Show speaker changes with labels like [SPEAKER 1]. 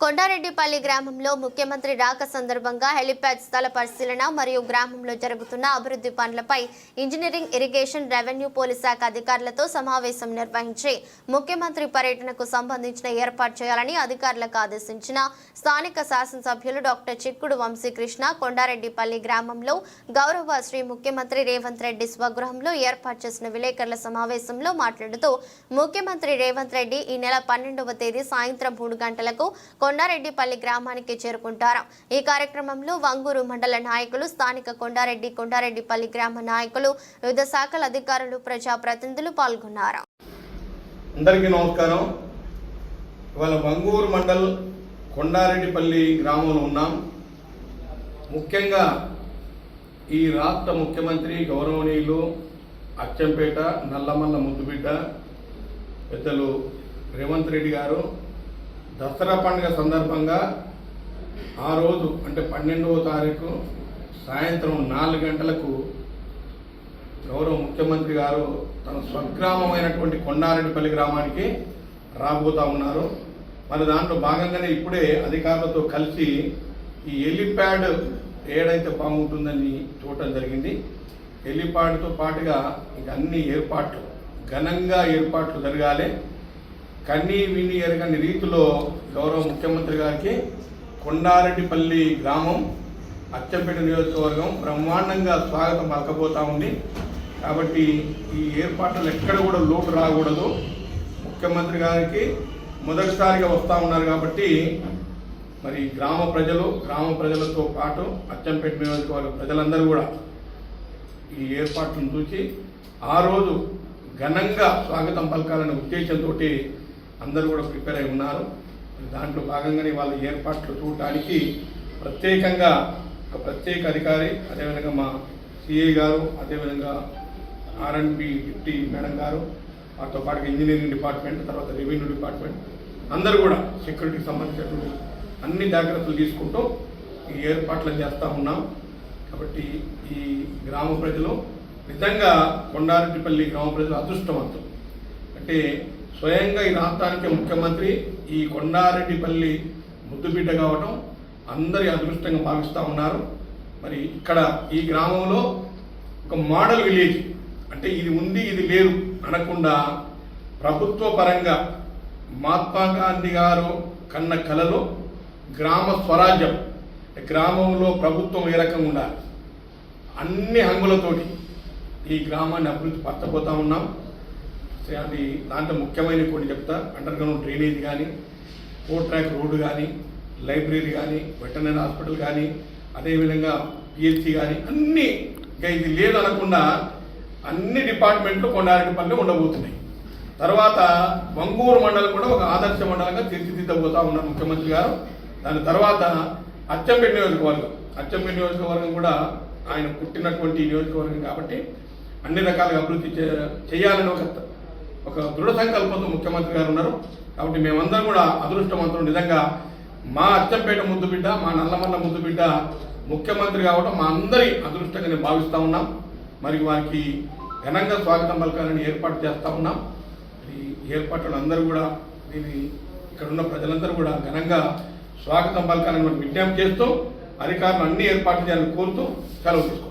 [SPEAKER 1] కొండారెడ్డిపల్లి గ్రామంలో ముఖ్యమంత్రి రాక సందర్భంగా హెలిప్యాడ్ స్థల పరిశీలన మరియు గ్రామంలో జరుగుతున్న అభివృద్ధి పనులపై ఇంజనీరింగ్ ఇరిగేషన్ రెవెన్యూ పోలీస్ శాఖ అధికారులతో సమావేశం నిర్వహించి ముఖ్యమంత్రి పర్యటనకు సంబంధించిన ఏర్పాటు చేయాలని అధికారులకు ఆదేశించిన స్థానిక శాసనసభ్యులు డాక్టర్ చిక్కుడు వంశీకృష్ణ కొండారెడ్డిపల్లి గ్రామంలో గౌరవ శ్రీ ముఖ్యమంత్రి రేవంత్ రెడ్డి స్వగృహంలో ఏర్పాటు చేసిన విలేకరుల సమావేశంలో మాట్లాడుతూ ముఖ్యమంత్రి రేవంత్ రెడ్డి ఈ నెల పన్నెండవ తేదీ సాయంత్రం మూడు గంటలకు కొండారెడ్డిపల్లి గ్రామానికి చేరుకుంటారు. ఈ కార్యక్రమంలో వంగూరు మండల నాయకులు స్థానిక కొండారెడ్డి కొండారెడ్డిపల్లి గ్రామ నాయకులు వివిధ శాఖల అధికారులు ప్రజాప్రతినిధులు పాల్గొన్నారు.
[SPEAKER 2] అందరికీ నమస్కారం. ఇవాళ వంగూరు మండల్ కొండారెడ్డిపల్లి గ్రామంలో ఉన్నాం. ముఖ్యంగా ఈ రాష్ట్ర ముఖ్యమంత్రి గౌరవనీయులు అచ్చంపేట నల్లమల్ల ముద్దుబిడ్డ పెద్దలు రేవంత్ రెడ్డి గారు దసరా పండుగ సందర్భంగా ఆ రోజు అంటే పన్నెండవ తారీఖు సాయంత్రం నాలుగు గంటలకు గౌరవ ముఖ్యమంత్రి గారు తన స్వగ్రామమైనటువంటి కొండారెడ్డిపల్లి గ్రామానికి రాబోతా ఉన్నారు. మరి దాంట్లో భాగంగానే ఇప్పుడే అధికారులతో కలిసి ఈ ఎలిప్యాడ్ ఏడైతే బాగుంటుందని చూడటం జరిగింది. ఎలిప్యాడ్తో పాటుగా ఇక అన్ని ఏర్పాట్లు ఘనంగా ఏర్పాట్లు జరగాలి. కన్నీ విని ఎరగని రీతిలో గౌరవ ముఖ్యమంత్రి గారికి కొండారెడ్డిపల్లి గ్రామం అచ్చంపేట నియోజకవర్గం బ్రహ్మాండంగా స్వాగతం పలకపోతా ఉంది. కాబట్టి ఈ ఏర్పాట్లు ఎక్కడ కూడా లోటు రాకూడదు. ముఖ్యమంత్రి గారికి మొదటిసారిగా వస్తూ ఉన్నారు కాబట్టి మరి గ్రామ ప్రజలు గ్రామ ప్రజలతో పాటు అచ్చంపేట నియోజకవర్గ ప్రజలందరూ కూడా ఈ ఏర్పాట్లను చూసి ఆ రోజు ఘనంగా స్వాగతం పలకాలనే ఉద్దేశంతో అందరూ కూడా ప్రిపేర్ అయి ఉన్నారు. దాంట్లో భాగంగానే వాళ్ళ ఏర్పాట్లు చూడటానికి ప్రత్యేకంగా ఒక ప్రత్యేక అధికారి అదేవిధంగా మా సిఏ గారు అదేవిధంగా ఆర్ఎండ్బి డిప్టీ మేడం గారు వాటితో పాటు ఇంజనీరింగ్ డిపార్ట్మెంట్ తర్వాత రెవెన్యూ డిపార్ట్మెంట్ అందరూ కూడా సెక్యూరిటీకి సంబంధించినటువంటి అన్ని జాగ్రత్తలు తీసుకుంటూ ఈ ఏర్పాట్లు చేస్తూ ఉన్నాం. కాబట్టి ఈ గ్రామ ప్రజలు నిజంగా కొండారెడ్డిపల్లి గ్రామ ప్రజలు అదృష్టవంతులు. అంటే స్వయంగా ఈ రాష్ట్రానికి ముఖ్యమంత్రి ఈ కొండారెడ్డిపల్లి ముద్దుబిడ్డ కావటం అందరి అదృష్టంగా భావిస్తూ ఉన్నారు. మరి ఇక్కడ ఈ గ్రామంలో ఒక మోడల్ విలేజ్ అంటే ఇది ఉంది ఇది లేదు అనకుండా ప్రభుత్వ పరంగా మహాత్మా గాంధీ గారు కన్న కలలో గ్రామ స్వరాజ్యం గ్రామంలో ప్రభుత్వం ఏ రకంగా ఉండాలి అన్ని హంగులతోటి ఈ గ్రామాన్ని అభివృద్ధి పరచబోతా ఉన్నాం. అది దాంట్లో ముఖ్యమైన కొన్ని చెప్తా. అండర్ గ్రౌండ్ డ్రైనేజ్ కానీ ఫోర్ ట్రాక్ రోడ్డు కానీ లైబ్రరీ కానీ వెటర్నరీ హాస్పిటల్ కానీ అదేవిధంగా పిహెచ్సి కానీ అన్నీ ఇంకా ఇది లేదనకుండా అన్ని డిపార్ట్మెంట్లు కొండారెడ్డిపల్లి ఉండబోతున్నాయి. తర్వాత మంగూరు మండలం కూడా ఒక ఆదర్శ మండలంగా తీర్చిదిద్దబోతా ఉన్నారు ముఖ్యమంత్రి గారు. దాని తర్వాత అచ్చంపేట నియోజకవర్గం. అచ్చంపేట నియోజకవర్గం కూడా ఆయన పుట్టినటువంటి నియోజకవర్గం కాబట్టి అన్ని రకాలుగా అభివృద్ధి చేయాలని ఒక ఒక దృఢ సంకల్పంతో ముఖ్యమంత్రి గారు ఉన్నారు. కాబట్టి మేమందరం కూడా అదృష్టవంతులు. నిజంగా మా అచ్చంపేట ముద్దు బిడ్డ మా నల్లమల్ల ముద్దు బిడ్డ ముఖ్యమంత్రి కావడం మా అందరి అదృష్టంగా నేను ఉన్నాం. మరి వారికి ఘనంగా స్వాగతం పలకాలని ఏర్పాటు చేస్తూ ఉన్నాం. ఈ ఏర్పాట్లు అందరూ కూడా దీన్ని ఇక్కడ ఉన్న ప్రజలందరూ కూడా ఘనంగా స్వాగతం పలకాలని మనం విజ్ఞప్తి చేస్తూ అధికారులు అన్ని ఏర్పాట్లు చేయాలని కోరుతూ సెలవు తీసుకుంటాం